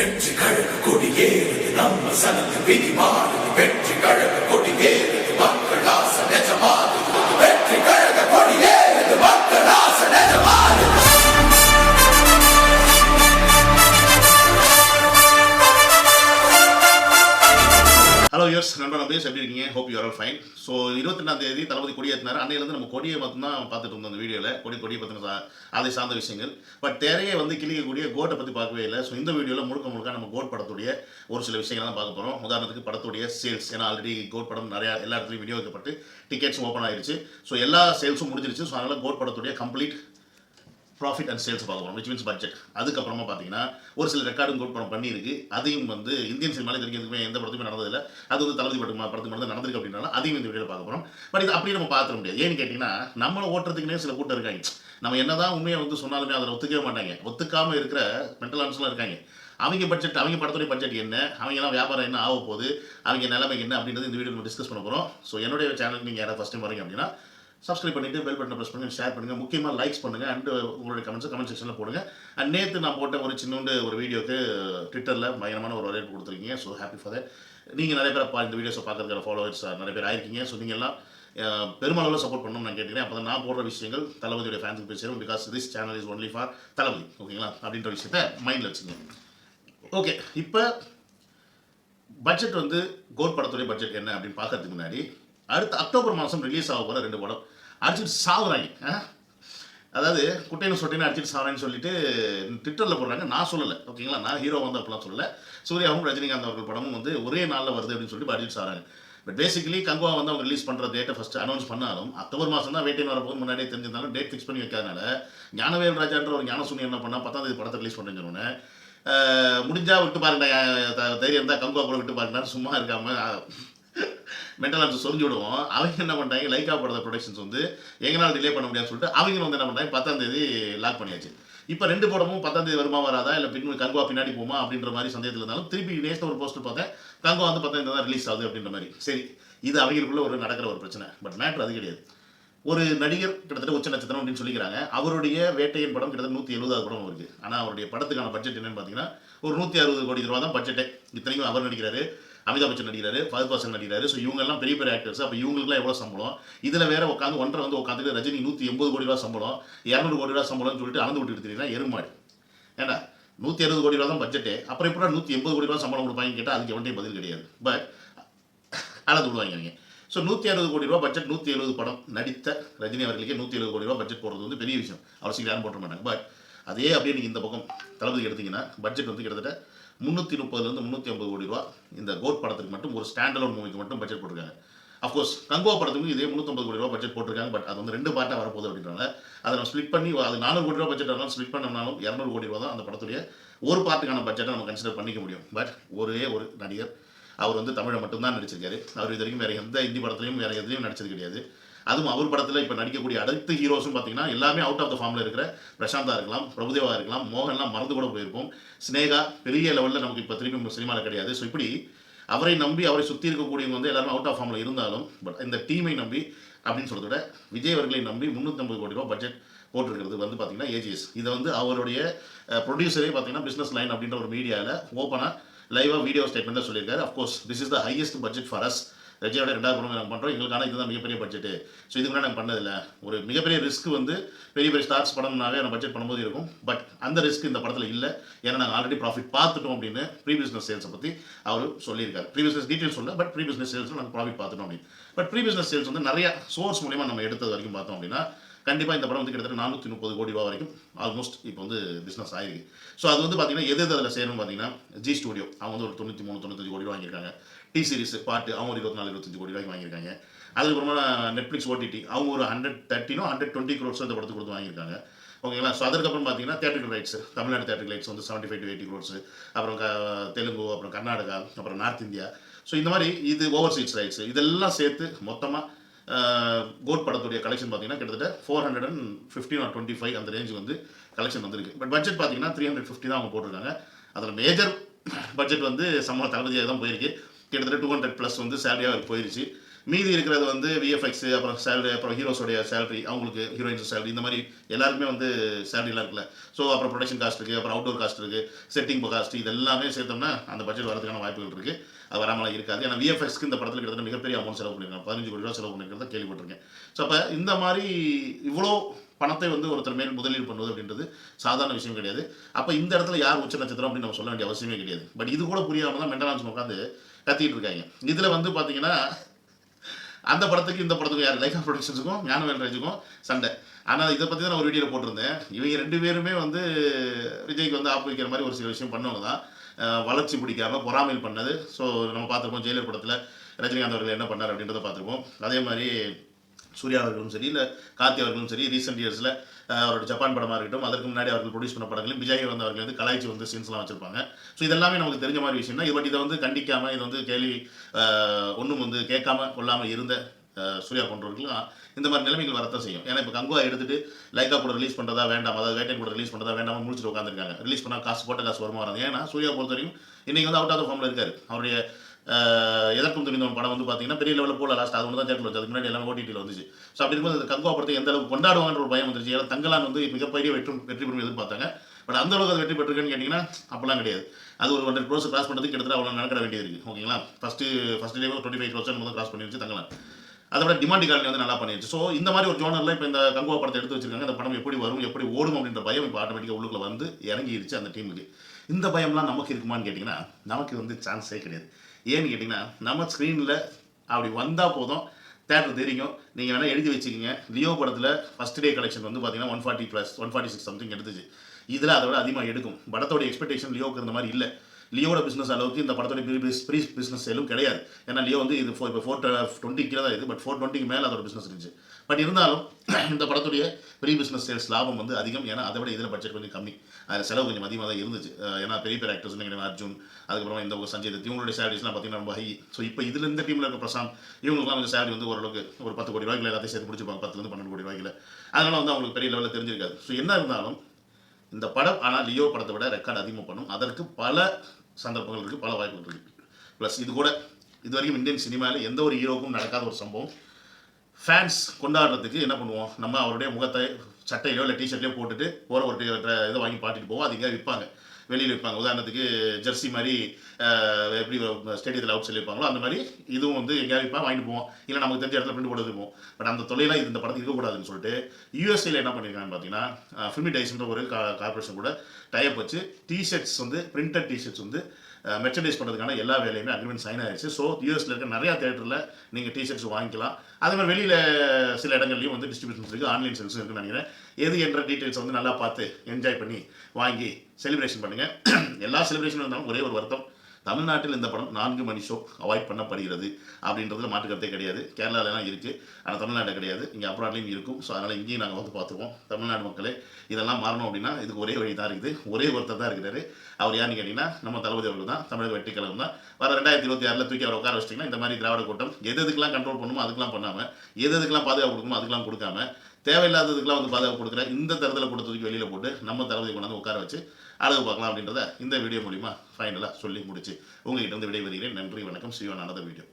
வெற்றி கழக கொடியேறுது. நம்ம சனத்து விதி மாறுது வெற்றி கழக இயர்ஸ் யர்ஸ் நண்பர் எப்படி இருக்கீங்க? Hope you are fine so இருபத்தெண்டாம் தேதி தளபதி கொடியேற்றினார். அன்னையிலேருந்து நம்ம கொடியை மட்டும்தான் பார்த்துட்டு இருந்தோம் அந்த வீடியோவில் கொடி கொடியை பற்றின சா- அதை சார்ந்த விஷயங்கள். பட் திரையை வந்து கிளிக்கக்கூடிய கோட்டை பற்றி பார்க்கவே இல்லை. ஸோ இந்த வீடியோவில் முழுக்க முழுக்க நம்ம கோட் படத்துடைய ஒரு சில விஷயங்கள் தான் பார்க்க போகிறோம் உதாரணத்துக்கு படத்துடைய சேல்ஸ் ஏன்னா ஆல்ரெடி கோட் படம் நிறையா எல்லா இடத்துலையும் விநியோகிக்கப்பட்டு டிக்கெட்ஸ் ஓப்பன் ஆயிடுச்சு ஸோ எல்லா சேல்ஸும் முடிஞ்சிருச்சு. ஸோ அதனால் கோட் படத்துடைய கம்ப்ளீட் ப்ராஃபிட் அண்ட் சேல்ஸ் பார்க்க போகிறோம் விச் மீன்ஸ் பட்ஜெட் அதுக்கப்புறமா பார்த்தீங்கன்னா ஒரு சில ரெக்கார்டும் கோட் படம் பண்ணியிருக்கு. அதையும் வந்து இந்தியன் சினிமாவில் இது வரைக்கும் எந்த படத்துமே நடந்ததில்லை. அது வந்து தளபதி படம் படத்துக்கு மட்டும் தான் நடந்திருக்கு அப்படின்னால அதையும் இந்த வீடியோவில் பார்க்க போகிறோம் பட் இது அப்படியே நம்ம பார்த்துட முடியாது. ஏன்னு கேட்டிங்கன்னா நம்மளை ஓட்டுறதுக்குனே சில கூட்டம் இருக்காங்க. நம்ம என்னதான் உண்மையை வந்து சொன்னாலுமே அதில் ஒத்துக்கவே மாட்டாங்க. ஒத்துக்காமல் இருக்கிற மென்டல் ஆன்ஸ்லாம் இருக்காங்க. அவங்க பட்ஜெட் அவங்க படத்துடைய பட்ஜெட் என்ன? அவங்கெல்லாம் வியாபாரம் என்ன ஆக போகுது? அவங்க நிலைமை என்ன அப்படின்றது இந்த வீடியோ நம்ம டிஸ்கஸ் பண்ண போகிறோம் ஸோ என்னுடைய சேனல் நீங்கள் யாராவது ஃபஸ்ட் டைம் வரீங்க அப்படின்னா சப்ஸ்கிரைப் பண்ணிட்டு பெல் பட்டனை ப்ரெஸ் பண்ணுங்க ஷேர் பண்ணுங்க முக்கியமாக லைக்ஸ் பண்ணுங்க அண்ட் உங்களுடைய கமெண்ட்ஸ் கமெண்ட் செக்ஷனில் போடுங்க. அண்ட் நேற்று நான் போட்ட ஒரு சின்னோண்டு ஒரு வீடியோக்கு ட்விட்டரில் பயங்கரமான ஒரு வரவேற்பு கொடுத்துருக்கீங்க. ஸோ ஹாப்பி ஃபார் தட் நீங்கள் நிறைய பேர் பா- இந்த வீடியோஸை பார்க்கறதுக்கான ஃபாலோவர்ஸ் நிறைய பேர் ஆயிருக்கீங்க. ஸோ நீங்கள் எல்லாம் பெருமளவில் சப்போர்ட் பண்ணணும்னு நான் கேட்டுக்கிறேன். அப்போ நான் போடுற விஷயங்கள் தளபதியுடைய ஃபேன்ஸுக்கு போய் சேரும் because this channel is only for Thalapathy. ஓகேங்களா? அப்படின்ற விஷயத்த மைண்டில் வச்சுக்கோங்க ஓகே இப்போ பட்ஜெட் வந்து கோட் படத்துடைய பட்ஜெட் என்ன அப்படின்னு பார்க்கறதுக்கு முன்னாடி அடுத்த அக்டோபர் மாதம் ரிலீஸ் ஆக போகிற ரெண்டு படம். அடிச்சுட்டு சாகுறாங்க அதாவது குட்டைன்னு சொட்டின்னு அடிச்சுட்டு சாகுறாங்கன்னு சொல்லிட்டு ட்விட்டரில் போடுறாங்க. நான் சொல்லலை. ஓகேங்களா? நான் ஹீரோ வந்து அப்படிலாம் சொல்லலை. சூர்யாவும் ரஜினிகாந்த் அவர்கள் படமும் வந்து ஒரே நாளில் வருது அப்படின்னு சொல்லிட்டு அடிச்சுட்டு சாகுறாங்க பட் பேசிக்கலி கங்குவா வந்து அவங்க ரிலீஸ் பண்ணுற டேட்டை ஃபஸ்ட்டு அனௌன்ஸ் பண்ணாலும் அக்டோபர் மாதம் தான் வெயிட்டின் வரப்போது முன்னாடியே தெரிஞ்சிருந்தாலும் டேட் ஃபிக்ஸ் பண்ணி வைக்காதனால ஞானவேல் ராஜான்ற ஒரு ஞானசூனி என்ன பண்ணால் பத்தாம் தேதி படத்தை ரிலீஸ் பண்ணுறேன்னு சொன்னேன் முடிஞ்சால் விட்டு பாருங்க. த- தைரியம் இருந்தால் கங்குவா கூட விட்டு பாருங்க சும்மா இருக்காமல் மென்டல் ஆர்ட்ஸ் சொல்லி விடுவோம். அவங்க என்ன பண்ணிட்டாங்க? லைக்கா படத்தை ப்ரொடக்ஷன்ஸ் வந்து எங்களால் டிலே பண்ண முடியாதுன்னு சொல்லிட்டு அவங்க வந்து என்ன பண்ணாங்க பத்தாம் தேதி லாக் பண்ணியாச்சு. இப்போ ரெண்டு படமும் பத்தாம் தேதி வருமா வராதா? இல்லை பின் கங்குவா பின்னாடி போமா அப்படின்ற மாதிரி சந்தேகத்தில் இருந்தாலும் திருப்பி நேஸ்ட் ஒரு போஸ்டர் பார்த்தேன். கங்குவா வந்து பத்தாம் தேதி தான் ரிலீஸ் ஆகுது அப்படின்ற மாதிரி. சரி இது அவங்களுக்குள்ள ஒரு நடக்கிற ஒரு பிரச்சனை. பட் மேட்ரு அது கிடையாது. ஒரு நடிகர் கிட்டத்தட்ட உச்ச நட்சத்திரம் அப்படின்னு சொல்லிக்கிறாங்க. அவருடைய வேட்டையின் படம் கிட்டத்தட்ட நூற்றி எழுபதாவது படம் இருக்குது ஆனால் அவருடைய படத்துக்கான பட்ஜெட் என்னன்னு பார்த்தீங்கன்னா ஒரு நூற்றி அறுபது கோடி ரூபா தான் பட்ஜெட்டே இத்தனைக்கும் அவர் நடிக்கிறாரு. அமிதாப் பச்சன் நடிக்கிறாரு ஃபஹத் பாசன் நடிக்கிறாரு. ஸோ இவங்க எல்லாம் பெரிய பெரிய ஆக்டர்ஸ் அப்போ இவங்களுக்குலாம் எவ்வளோ சம்பளம்? இதில் வேற உட்காந்து ஒன்றரை வந்து உட்காந்துட்டு ரஜினி நூற்றி எண்பது கோடி ரூபா சம்பளம் இரநூறு கோடி ரூபா சம்பளம்னு சொல்லிட்டு அளந்து விட்டு எடுத்துட்டீங்கன்னா எருமாடி. ஏன்னா நூற்றி அறுபது கோடி ரூபா தான் பட்ஜெட்டு அப்புறம் எப்படி நூற்றி எண்பது கோடி ரூபா சம்பளம் கொடுப்பாங்க கேட்டால் அதுக்கு எவன்ட்டையும் பதில் கிடையாது. பட் அளந்து விடுவாங்க அவங்க ஸோ நூற்றி அறுபது கோடி ரூபா பட்ஜெட் நூற்றி எழுபது படம் நடித்த ரஜினி அவர்களுக்கே நூற்றி எழுபது கோடி ரூபா பட்ஜெட் போடுறது வந்து பெரிய விஷயம். அவர் சீக்கிரம் யாரும் போட்ட மாட்டாங்க. பட் அதே அப்படியே நீங்கள் இந்த பக்கம் தளபதி எடுத்தீங்கன்னா பட்ஜெட் வந்து கிட்டத்தட்ட முந்நூற்றி முப்பதுலேருந்து முந்நூற்றி ஐம்பது கோடி ரூபா இந்த கோட் படத்துக்கு மட்டும் ஒரு ஸ்டாண்டலோன் மூவிக்கு மட்டும் பட்ஜெட் போட்டிருக்காங்க. அஃப்கோர்ஸ் கங்குவா படத்துக்கு இதே முந்நூற்றம்பது கோடி ரூபா பட்ஜெட் போட்டிருக்காங்க பட் அது வந்து ரெண்டு பார்ட்டாக வரப்போகுது அப்படின்றாங்க அதை நம்ம ஸ்ப்ளிட் பண்ணி அது நானூறு கோடி ரூபா பட்ஜெட் இருந்தாலும் ஸ்லிப் பண்ணனாலும் இரநூறு கோடி ரூபா தான் அந்த படத்துடைய ஒரு பார்ட்டுக்கான பட்ஜெட்டை நம்ம கன்சிடர் பண்ணிக்க முடியும். பட் ஒரே ஒரு நடிகர் அவர் வந்து தமிழை மட்டும்தான் நடிச்சிருக்காரு. அவர் இது வரைக்கும் வேறு எந்த ஹிந்தி படத்துலையும் வேறு எதுலையும் நடிச்சது கிடையாது. அதுவும் அவர் படத்தில் இப்போ நடிக்கக்கூடிய அடுத்த ஹீரோஸும் பார்த்தீங்கன்னா எல்லாமே அவுட் ஆஃப் த ஃபார்மில் இருக்கிற பிரசாந்தா இருக்கலாம் பிரபுதேவா இருக்கலாம் மோகன்லாம் மறந்து கூட போயிருப்போம். ஸ்னேகா பெரிய லெவலில் நமக்கு இப்போ திருப்பி சினிமாவில் கிடையாது. ஸோ இப்படி அவரை நம்பி அவரை சுற்றி இருக்கக்கூடியவங்க வந்து எல்லாருமே அவுட் ஆஃப் ஃபார்மில் இருந்தாலும் பட் இந்த டீமை நம்பி அப்படின்னு சொல்றதை விட விஜய் அவர்களை நம்பி முந்நூற்றம்பது கோடி ரூபா பட்ஜெட் போட்டிருக்கிறது வந்து பார்த்தீங்கன்னா ஏஜிஎஸ் இதை வந்து அவருடைய ப்ரொடியூசரே பார்த்தீங்கன்னா பிஸ்னஸ் லைன் அப்படின்ற ஒரு மீடியாவில் ஓப்பனாக லைவாக வீடியோ ஸ்டேட்மெண்ட்டாக சொல்லியிருக்காரு. Of course this is the highest budget for us ரஜினியோட ரெண்டாவது படம் நாங்கள் பண்ணுறோம் எங்களுக்கான இதுதான் மிகப்பெரிய பட்ஜெட்டு ஸோ இதுக்கு முன்னாடி நாங்கள் பண்ணதில்லை. ஒரு மிகப்பெரிய ரிஸ்க் வந்து பெரிய பெரிய ஸ்டார்ஸ் படம்னாவே நம்ம பட்ஜெட் பண்ணும்போது இருக்கும். பட் அந்த ரிஸ்க் இந்த படத்தில் இல்லை. ஏன்னா நாங்கள் ஆல்ரெடி ப்ராஃபிட் பார்த்துட்டோம் அப்படின்னு ப்ரீ பிஸ்னஸ் சேல்ஸை பற்றி அவர் சொல்லியிருக்காரு. ப்ரீ பிஸ்னஸ் டீட்டெயில்ஸ் சொல்ல பட் ப்ரீ பிஸ்னஸ் சேல்ஸில் நாங்கள் ப்ராஃபிட் பார்த்துட்டோம் அப்படின்னு. பட் ப்ரீ பிஸ்னஸ் சேல்ஸ் வந்து நிறைய சோர்ஸ் மூலியமாக நம்ம எடுத்தது வரைக்கும் பார்த்தோம் அப்படின்னா கண்டிப்பாக இந்த படம் வந்து கிட்டத்தட்ட நானூற்றி முப்பது கோடி ரூபா வரைக்கும் ஆல்மோஸ்ட் இப்போ வந்து பிஸ்னஸ் ஆயிருக்கு. ஸோ அது வந்து பார்த்தீங்கன்னா எது எது அதில் செய்யணும்னு பார்த்தீங்கன்னா ஜி ஸ்டுடியோ அவங்க வந்து ஒரு தொண்ணூற்றி மூணு தொண்ணூத்தஞ்சு கோடி ரூபா வாங்கியிருக்காங்க. டி சீரிஸ் பாட்டு அவங்க ஒரு இருபத்தி நாலு இருபத்தஞ்சு கோடி ரூபாய்க்கு வாங்கியிருக்காங்க. அதுக்கப்புறமா நெட்ஃப்ளிக்ஸ் ஓடிடி அவங்க ஒரு ஹண்ட்ரட் தேர்ட்டினோ ஹண்ட்ரட் டுவெண்ட்டி க்ரோர்ஸ் அந்த படத்துக்கு கொடுத்து வாங்கியிருக்காங்க. ஓகேங்களா ஸோ அதுக்கப்புறம் பார்த்தீங்கன்னா theatre rights Tamil Nadu theatre rights வந்து seventy five to eighty crores அப்புறம் க- தெலுங்கு அப்புறம் கர்நாடகா அப்புறம் நார்த் இந்தியா ஸோ இந்த மாதிரி இது ஓவர்சீஸ் ரைட்ஸ் இதெல்லாம் சேர்த்து மொத்தமாக கோட் படத்துடைய கலெக்ஷன் பார்த்தீங்கன்னா கிட்டத்தட்ட four hundred and fifteen or twenty five அந்த ரேஞ்சு வந்து கலெக்ஷன் வந்திருக்கு. பட் பட்ஜெட் பார்த்தீங்கன்னா த்ரீ ஹண்ட்ரட் ஃபிஃப்டி தான் அவங்க போட்டிருக்காங்க. அதில் மேஜர் பட்ஜெட் வந்து சம்பள தளபதியாக தான் போயிருக்கு. கிட்டத்தட்ட டூ ஹண்ட்ரட் ப்ளஸ் வந்து சேலரியாக போயிருச்சு. மீதி இருக்கிறது வந்து விஎஃப்எக்ஸ் அப்புறம் சேலரி அப்புறம் ஹீரோஸோடைய சேலரி அவங்களுக்கு ஹீரோயின்ஸ் சேலரி இந்த மாதிரி எல்லாருக்குமே வந்து சேலரிலாம் இருக்குல்ல. ஸோ அப்புறம் ப்ரொடக்ஷன் காஸ்ட் இருக்குது அப்புறம் அவுட்டோர் காஸ்ட் இருக்குது செட்டிங் காஸ்ட் இது எல்லாமே சேர்த்தோம்னா அந்த பட்ஜெட் வரதுக்கான வாய்ப்புகள் இருக்குது அது வராமலாம் இருக்காது. ஏன்னா விஎஃப்எக்ஸ்க்கு இந்த படத்தில் கிட்டத்தட்ட மிகப்பெரிய அமௌண்ட் செலவு பண்ணியிருக்காங்க. பதினஞ்சு கோடி ரூபா செலவு பண்ணியிருக்கிறத கேள்விப்பட்டிருக்கேன். ஸோ அப்போ இந்த மாதிரி இவ்வளோ பணத்தை வந்து ஒருத்தர் மேல் முதலீடு பண்ணுவது அப்படின்றது சாதாரண விஷயம் கிடையாது. அப்போ இந்த இடத்துல யார் உச்ச நட்சத்திரம் அப்படின்னு நம்ம சொல்ல வேண்டிய அவசியமே கிடையாது. பட் இது கூட புரியாமல் தான் மெண்டலான்ஸ் உட்காந்து கத்திக்கிட்டு இருக்காங்க. இதில் வந்து பார்த்தீங்கன்னா அந்த படத்துக்கு இந்த படத்துக்கும் யார்? லைஃப் ப்ரொடக்ஷன்ஸுக்கும் ஞானவேல் ராஜுக்கும் சண்டை. ஆனால் இதை பற்றி தான் நான் ஒரு வீடியோவில் போட்டிருந்தேன். இவங்க ரெண்டு பேருமே வந்து விஜய்க்கு வந்து ஆப்பு வைக்கிற மாதிரி ஒரு சில விஷயம் பண்ணவங்க தான். வளர்ச்சி பிடிக்காம பொறாமையில் பண்ணது. ஸோ நம்ம பார்த்துருப்போம் ஜெயிலர் படத்தில் ரஜினிகாந்த் அவர்கள் என்ன பண்ணார் அப்படின்றத பார்த்துருப்போம். அதே மாதிரி சூர்யா அவர்களும் சரி இல்லை கார்த்தி அவர்களும் சரி ரீசெண்ட் இயர்ஸில் அவரோட ஜப்பான் படமாக இருக்கட்டும் அதற்கு முன்னாடி அவர்கள் ப்ரொடியூஸ் பண்ண படங்களையும் விஜய் வந்து அவர்கள் வந்து கலாய்ச்சி வந்து சீன்ஸ்லாம் வச்சிருப்பாங்க. ஸோ இதெல்லாமே நமக்கு தெரிஞ்ச மாதிரி விஷயம் தான் பட் இதை வந்து கண்டிக்காமல் இதை வந்து கேள்வி ஒன்றும் வந்து கேட்காம கொள்ளாமல் இருந்த சூர்யா போன்றவர்களும் இந்த மாதிரி நிலைமைகள் வரத்தான் செய்யும். ஏன்னா இப்போ கங்குவா எடுத்துட்டு லைக்கா கூட ரிலீஸ் பண்ணுறதா வேண்டாம் அதாவது வேட்டையன் கூட ரிலீஸ் பண்ணுறதா வேண்டாம் முடிச்சுட்டு உட்காந்துருக்காங்க ரிலீஸ் பண்ணால் காசு போட்ட காசு வருமா வராது ஏன்னா சூர்யா பொறுத்த வரைக்கும் இன்றைக்கி வந்து அவுட் ஆஃப் ஃபார்மில் இருக்காரு. அவருடைய எதற்கும் துணிந்தவன் படம் வந்து பார்த்தீங்கன்னா பெரிய லெவலில் போல லாஸ்ட் அது ஒன்று தான் வச்சு அதுக்கு முன்னாடி எல்லாமே ஓடிடியில் வந்துச்சு. ஸோ அப்படி இருக்கும்போது அந்த கங்குவா படத்தை எந்த அளவுக்கு கொண்டாடுவாங்கன்ற ஒரு பயம் வந்துருச்சு. ஏன்னா தங்கலான் வந்து மிகப்பெரிய வெற்றி வெற்றி பெறும் எதிர்பார்த்தாங்க. பட் அந்த அளவுக்கு அது வெற்றி பெற்றிருக்குன்னு கேட்டிங்கன்னா அப்போலாம் கிடையாது. அது ஒரு ஹண்ட்ரட் க்ரோஸ் கிராஸ் பண்ணுறதுக்கு கிட்டத்தட்ட அவ்வளோ நடக்கிற வேண்டியது இருக்குது ஓகேங்களா first first day twenty five crores வந்து கிராஸ் பண்ணிருச்சு தங்கலான். அதை விட டிமாண்ட் காலனி வந்து நல்லா பண்ணிருச்சு ஸோ இந்த மாதிரி ஒரு ஜோனரில் இப்போ இந்த கங்குவா படத்தை எடுத்து வச்சிருக்காங்க. அந்த படம் எப்படி வரும் எப்படி ஓடும் அப்படின்ற பயம் இப்போ ஆட்டோமேட்டிக்காக உள்ளுக்குள்ள வந்து இறங்கிடுச்சு அந்த டீமுக்கு இந்த பயம்லாம் நமக்கு இருக்குமான்னு கேட்டிங்கன்னா நமக்கு வந்து சான்ஸே கிடையாது. ஏன்னு கேட்டிங்கன்னா நம்ம ஸ்க்ரீனில் அப்படி வந்தால் போதும். தேட்டர் தெரியும். நீங்கள் வேணால் எழுதி வச்சுக்கிங்க. லியோ படத்தில் ஃபஸ்ட் டே கலெக்ஷன் வந்து பார்த்தீங்கன்னா one forty plus one forty six something எடுத்துச்சு. இதில் அதை விட அதிகமாக எடுக்கும். படத்தோட எக்ஸ்பெக்டேஷன் லியோக்கு இருந்த மாதிரி இல்லை. லியோட பிஸ்னஸ் அளவுக்கு இந்த படத்தோட ப்ரீ பிஸ்னஸ் சேலும் கிடையாது. ஏன்னா லியோ வந்து இது இப்போ ஃபோர் டுவெண்ட்டி கீழே தான் இருக்குது பட் ஃபோர் டுவெண்ட்டிக்கு மேலே அதோட பிஸ்னஸ் இருந்துச்சு. பட் இருந்தாலும் இந்த படத்துடைய ப்ரீ பிஸ்னஸ் சேல்ஸ் லாபம் வந்து அதிகம். ஏன்னா அதை விட இதில் பட்ஜெட் கொஞ்சம் கம்மி. அதில் செலவு கொஞ்சம் அதிகமாக தான் இருந்துச்சு. ஏன்னா பெரிய பெரிய ஆக்டர்ஸ் கிடையாது அர்ஜுன் அதுக்கப்புறம் இந்த ஒரு சஞ்சய் தத் இவங்களுடைய சேலரிஸ்லாம் பார்த்தீங்கன்னா ரொம்ப ஹை ஸோ இப்போ இதில் இந்த டீமில் இருக்க பிரசாந்த் இவங்களுக்குலாம் கொஞ்சம் சேலரி வந்து ஓரளவுக்கு ஒரு பத்து கோடி ரூபாய்க்கு எல்லாத்தையும் சேர்த்து பிடிச்சிருப்பாங்க பத்துலேருந்து பன்னெண்டு கோடி ரூபாய்க்கு அதனால வந்து அவங்களுக்கு பெரிய லெவலில் தெரிஞ்சிருக்காது. ஸோ என்ன இருந்தாலும் இந்த படம் ஆனால் லியோ படத்தை விட ரெக்கார்ட் அதிகமாக பண்ணும். அதற்கு பல சந்தர்ப்பங்கள் இருக்குது பல வாய்ப்புகள் இருக்குது ப்ளஸ் இது கூட இது வரைக்கும் இந்தியன் சினிமாவில் எந்த ஒரு ஹீரோவுக்கும் நடக்காத ஒரு சம்பவம். ஃபேன்ஸ் கொண்டாடுறதுக்கு என்ன பண்ணுவோம்? நம்ம அவருடைய முகத்தை சட்டையிலோ இல்லை டிஷர்ட்லையோ போட்டுட்டு போகிற ஒரு இதை வாங்கி பாட்டிட்டு போவோம். அது எங்கேயாவது விற்பாங்க. வெளியில் இருப்பாங்க உதாரணத்துக்கு ஜெர்சி மாதிரி எப்படி ஸ்டேடியத்தில் அவுட் சொல்லியிருப்பாங்களோ அந்த மாதிரி இதுவும் வந்து எங்கேயாவது விற்பா வாங்கிட்டு போவோம். இல்லை நமக்கு தெரிஞ்ச இடத்துல பிரிண்ட் போட்டு பட் அந்த தொழிலாம் இந்த படத்துக்கு இருக்கக்கூடாதுன்னு சொல்லிட்டு யூஎஸ்ஏல என்ன பண்ணியிருக்காங்கன்னு பார்த்தீங்கன்னா ஃபில்மி டைஸ்ன்ற ஒரு கார்பரேஷன் கூட டைப் வச்சு டிஷர்ட்ஸ் வந்து பிரிண்டட் டிஷர்ட்ஸ் வந்து மெர்ச்சன்டைஸ் பண்ணுறதுக்கான எல்லா வேலையுமே அக்ரிமெண்ட் சைன் ஆயிடுச்சு ஸோ யூஎஸ்ல இருக்க நிறையா தேட்டரில் நீங்கள் டிஷர்ட்ஸ் வாங்கிக்கலாம். அதே மாதிரி வெளியில் சில இடங்கள்லையும் வந்து டிஸ்ட்ரிபியூஷன்ஸ் இருக்குது ஆன்லைன் சேல்ஸ் இருக்குன்னு நினைக்கிறேன். எது என்ற டீட்டெயில்ஸ் வந்து நல்லா பார்த்து என்ஜாய் பண்ணி வாங்கி செலிப்ரேஷன் பண்ணுங்கள் எல்லா செலிப்ரேஷனும் இருந்தாலும் ஒரே ஒரு வருத்தம். தமிழ்நாட்டில் இந்த படம் நான்கு மணி ஷோ அவாய்ட் பண்ணப்படுகிறது அப்படின்றதுல மாற்றுக்கருத்தே கிடையாது. கேரளாலலாம் இருக்குது ஆனால் தமிழ்நாட்டில் கிடையாது. இங்கே அப்ராட்லேயும் இருக்கும். ஸோ அதனால் இங்கேயும் நாங்கள் வந்து பார்த்துருவோம். தமிழ்நாடு மக்களே இதெல்லாம் மாறணும் அப்படின்னா இதுக்கு ஒரே வழி தான் இருக்குது. ஒரே ஒருத்தர் தான் இருக்கிறாரு. அவர் யாருன்னு கேட்டிங்கன்னா நம்ம தளபதி அவர்கள் தான். தமிழக வெற்றி கழகம் தான். வர ரெண்டாயிரத்தி இருபத்தி ஆறில் தூக்கி அவர் உட்கார வச்சிட்டிங்கன்னா இந்த மாதிரி திராவிட கூட்டம் எது எதுக்கெல்லாம் கண்ட்ரோல் பண்ணுமோ அதுக்கெல்லாம் பண்ணாமல் எது எதுக்கெல்லாம் பாதுகாப்பு கொடுக்குமோ அதுக்கெல்லாம் கொடுக்காம தேவையில்லாததுக்கெல்லாம் வந்து பாதுகாப்பு கொடுக்குற இந்த தரத்தில் கொடுத்ததுக்கு தூக்கி வெளியில் போட்டு நம்ம தளபதி கொண்டாந்து உட்கார வச்சு அழகு பார்க்கலாம் அப்படின்றத இந்த வீடியோ மூலிமா ஃபைனலாக சொல்லி முடிச்சு உங்ககிட்ட வந்து விடைபெறுகிறேன். நன்றி வணக்கம். Sivan another video